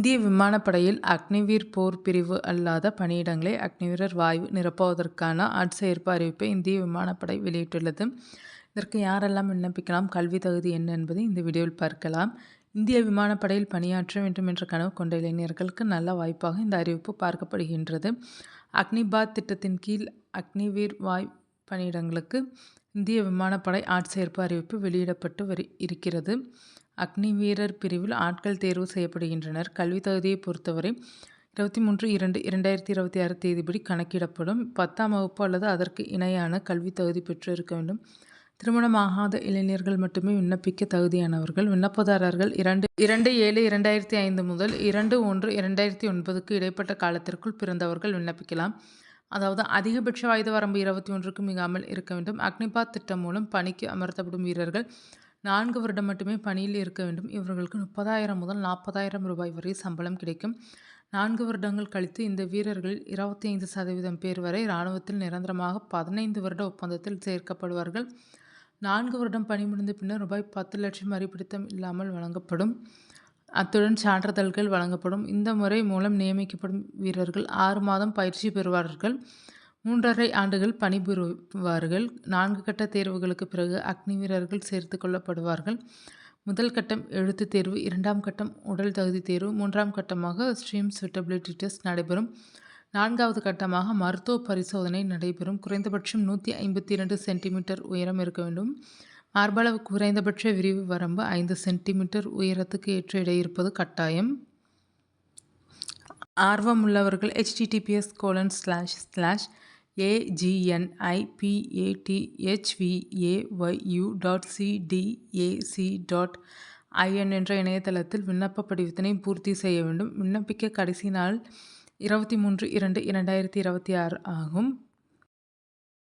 இந்திய விமானப்படையில் அக்னிவீர் போர் பிரிவு அல்லாத பணியிடங்களை அக்னிவீரர் வாயு நிரப்புவதற்கான ஆட்சேர்ப்பு அறிவிப்பை இந்திய விமானப்படை வெளியிட்டுள்ளது. இதற்கு யாரெல்லாம் விண்ணப்பிக்கலாம் கல்வி தகுதி என்ன என்பதை இந்த வீடியோவில் பார்க்கலாம். இந்திய விமானப்படையில் பணியாற்ற வேண்டும் என்ற கனவு கொண்ட இளைஞர்களுக்கு நல்ல வாய்ப்பாக இந்த அறிவிப்பு பார்க்கப்படுகின்றது. அக்னிபாத் திட்டத்தின் கீழ் அக்னிவீர் வாய் பணியிடங்களுக்கு இந்திய விமானப்படை ஆட்சேர்ப்பு அறிவிப்பு வெளியிடப்பட்டு வரி இருக்கிறது. அக்னி வீரர் பிரிவில் ஆட்கள் தேர்வு செய்யப்படுகின்றனர். கல்வி தகுதியை பொறுத்தவரை இருபத்தி மூன்று இரண்டு இரண்டாயிரத்தி இருபத்தி ஆறு தேதிப்படி கணக்கிடப்படும். பத்தாம் வகுப்பு அல்லது அதற்கு இணையான கல்வி தகுதி பெற்று இருக்க வேண்டும். திருமணமாகாத இளைஞர்கள் மட்டுமே விண்ணப்பிக்க தகுதியானவர்கள். விண்ணப்பதாரர்கள் இரண்டு இரண்டு ஏழு இரண்டாயிரத்தி ஐந்து முதல் இரண்டு ஒன்று இரண்டாயிரத்தி ஒன்பதுக்கு இடைப்பட்ட காலத்திற்குள் பிறந்தவர்கள் விண்ணப்பிக்கலாம். அதாவது அதிகபட்ச வயது வரம்பு இருபத்தி ஒன்றுக்கு மிகாமல் இருக்க வேண்டும். அக்னிபாத் திட்டம் மூலம் பணிக்கு அமர்த்தப்படும் வீரர்கள் நான்கு வருடம் மட்டுமே பணியில் இருக்க வேண்டும். இவர்களுக்கு முப்பதாயிரம் முதல் நாற்பதாயிரம் ரூபாய் வரை சம்பளம் கிடைக்கும். நான்கு வருடங்கள் கழித்து இந்த வீரர்களில் இருபத்தி ஐந்து சதவீதம் பேர் வரை இராணுவத்தில் நிரந்தரமாக பதினைந்து வருட ஒப்பந்தத்தில் சேர்க்கப்படுவார்கள். நான்கு வருடம் பணி முடிந்த பின்னர் ரூபாய் பத்து லட்சம் வரிப்பிடித்தம் இல்லாமல் வழங்கப்படும். அத்துடன் சான்றிதழ்கள் வழங்கப்படும். இந்த முறை மூலம் நியமிக்கப்படும் வீரர்கள் ஆறு மாதம் பயிற்சி பெறுவார்கள். மூன்றரை ஆண்டுகள் பணிபுரிவார்கள். நான்கு கட்ட தேர்வுகளுக்கு பிறகு அக்னி வீரர்கள் சேர்த்து கொள்ளப்படுவார்கள். முதல் கட்டம் எழுத்துத் தேர்வு இரண்டாம் கட்டம் உடல் தகுதி தேர்வு மூன்றாம் கட்டமாக ஸ்ட்ரீம் சுட்டபிலிட்டி டெஸ்ட் நடைபெறும். நான்காவது கட்டமாக மருத்துவ பரிசோதனை நடைபெறும். குறைந்தபட்சம் நூற்றி ஐம்பத்தி இரண்டு சென்டிமீட்டர் உயரம் இருக்க வேண்டும். மார்பளவு குறைந்தபட்ச விரிவு வரம்பு ஐந்து சென்டிமீட்டர் உயரத்துக்கு ஏற்ற இடை இருப்பது கட்டாயம். ஆர்வம் உள்ளவர்கள் HTTPS colon slash slash AGNIPATHVAYU dot CDAC dot IN என்ற இணையதளத்தில் விண்ணப்ப படிவத்தினை பூர்த்தி செய்ய வேண்டும். விண்ணப்பிக்க கடைசி நாள் இருபத்தி மூன்று இரண்டு இரண்டாயிரத்தி இருபத்தி ஆறு ஆகும்.